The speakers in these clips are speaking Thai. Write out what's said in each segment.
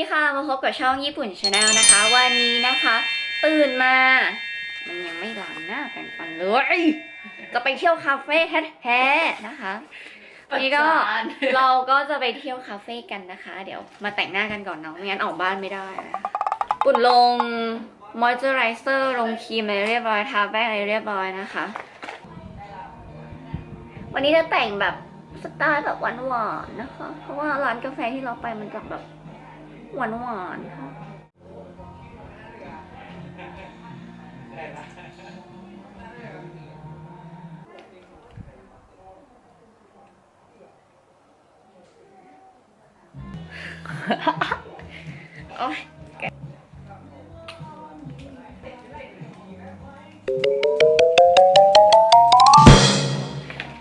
กับช่องญี่ปุ่นชาแนลนะคะ วันนี้นะคะ ตื่นมา มันยังไม่ล้างหน้าแปรงฟันเลย จะไปเที่ยวคาเฟ่แท้ๆนะคะ วันนี้ก็เราก็จะไปเที่ยวคาเฟ่กันนะคะ เดี๋ยวมาแต่งหน้ากันก่อนเนาะไม่งั้นออกบ้านไม่ได้นะคะปุ่นลงมอยเจอไรเซอร์ลงครีมอะไรเรียบร้อยทาแป้งอะไรเรียบร้อยนะคะ วันนี้จะแต่งแบบสไตล์แบบหวานๆนะคะ เพราะว่าร้านกาแฟที่เราไปมันจะแบบ หวานๆค่ะโอ๊ย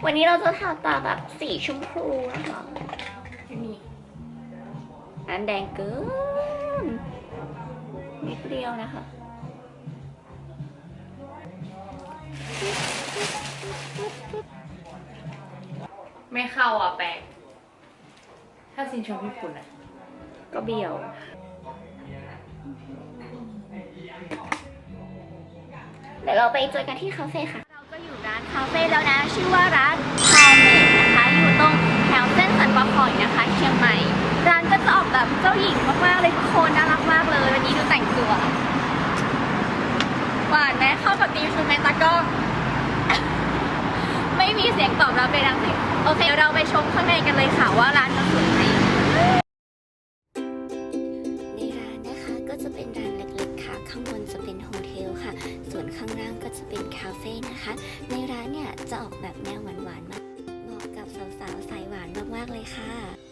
วันนี้เราจะทาตาแบบสีชมพูนะคะนี่ อันแดงเกินนิดเดียวนะคะไม่เข้าอะแปลกถ้าซินชมญี่ปุ่นอะ ก็เบี้ยว เดี๋ยวเราไปเจอกันที่คาเฟ่ค่ะ เราก็อยู่ร้านคาเฟ่แล้วนะ ชื่อว่าร้านคาเมดนะคะ อยู่ตรงแถวเส้นสันปะคอยนะคะ เชียงใหม่ ร้านก็จะออกแบบเจ้าหญิงมากๆเลยทุกคนน่ารักมากเลยวันนี้ดูแต่งตัวหวานไหมเข้ากับตีมชุดไหมตากล้องไม่มีเสียงตอบรับเลยทั้งสิ้นโอเคเราไปชมข้างในกันเลยค่ะว่าร้านจะสวยไหมในร้านนะคะก็จะเป็นร้านเล็กๆค่ะ ข้างบนจะเป็นโฮเทลค่ะ ส่วนข้างล่างก็จะเป็นคาเฟ่นะคะ ในร้านเนี่ยจะออกแบบแนวหวานๆมากเหมาะกับสาวๆสายหวานมากๆเลยค่ะ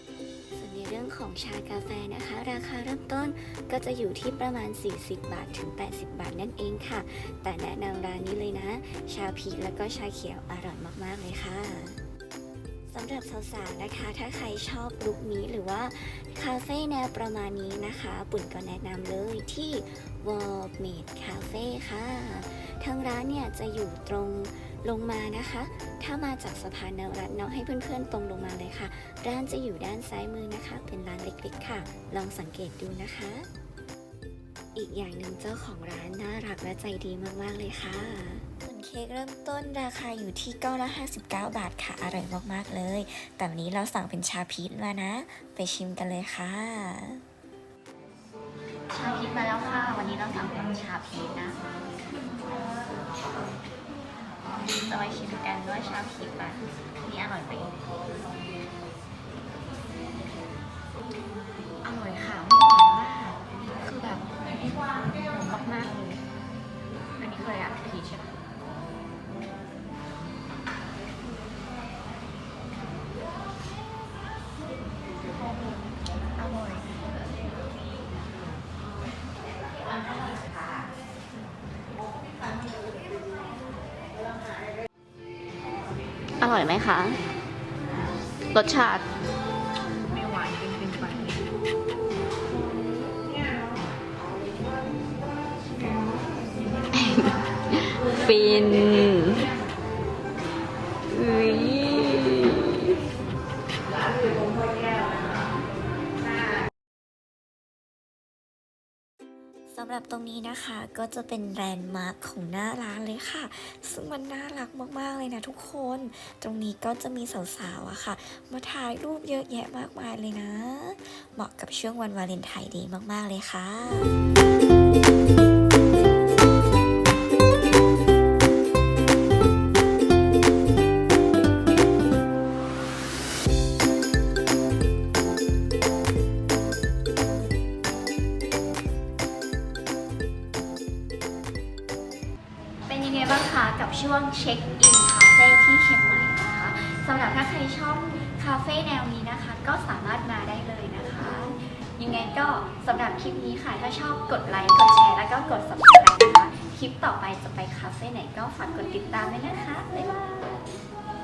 เรื่องของชากาแฟนะคะ ราคาเริ่มต้นก็จะอยู่ที่ประมาณ 40 บาทถึง 80 บาทนั่นเองค่ะ แต่แนะนำร้านนี้เลยนะ ชาพีแล้วก็ชาเขียวอร่อยมากๆเลยค่ะสำหรับสาวๆนะคะ ถ้าใครชอบลุคนี้หรือว่าคาเฟ่แนวประมาณนี้นะคะ ปุ่นก็แนะนำเลยที่ w a l m a d e Cafe ค่ะ ทางร้านเนี่ยจะอยู่ตรงลงมานะคะ ถ้ามาจากสะพานนวรัตน์เนาะให้เพื่อนๆตรงลงมาเลยค่ะ ร้านจะอยู่ด้านซ้ายมือนะคะ เป็นร้านเล็กๆค่ะ ลองสังเกตดูนะคะ อีกอย่างหนึ่งเจ้าของร้านน่ารักและใจดีมากๆเลยค่ะส่วนเค้กเริ่มต้นราคาอยู่ที่ก้อนละ59 บาทค่ะ อร่อยมากๆเลย แต่วันนี้เราสั่งเป็นชาพีชมานะ ไปชิมกันเลยค่ะ ชาพีชมาแล้วค่ะ วันนี้เราสั่งเป็นชาพีชนะ ชิมกันด้วยชาพีชแบบนี่อร่อยไห อร่อยไหมคะ รสชาติไม่หวานเป็นเป็นไปฟิน สำหรับตรงนี้นะคะก็จะเป็นแลนด์มาร์คของหน้าร้านเลยค่ะ ซึ่งมันน่ารักมากๆเลยนะทุกคน ตรงนี้ก็จะมีสาวๆอะค่ะ มาถ่ายรูปเยอะแยะมากมายเลยนะ เหมาะกับช่วงวันวาเลนไทน์ดีมากๆเลยค่ะ คะกับช่วงเช็คอินคาเฟ่ที่เชียงใหม่นะคะสำหรับถ้าใครชอบคาเฟ่แนวนี้นะคะ ก็สามารถมาได้เลยนะคะ ยังไงก็สำหรับคลิปนี้ค่ะ ถ้าชอบกดไลค์กดแชร์แล้วก็กด subscribe นะคะ คลิปต่อไปจะไปคาเฟ่ไหนก็ฝากกดติดตามด้วยนะคะ บ๊ายบาย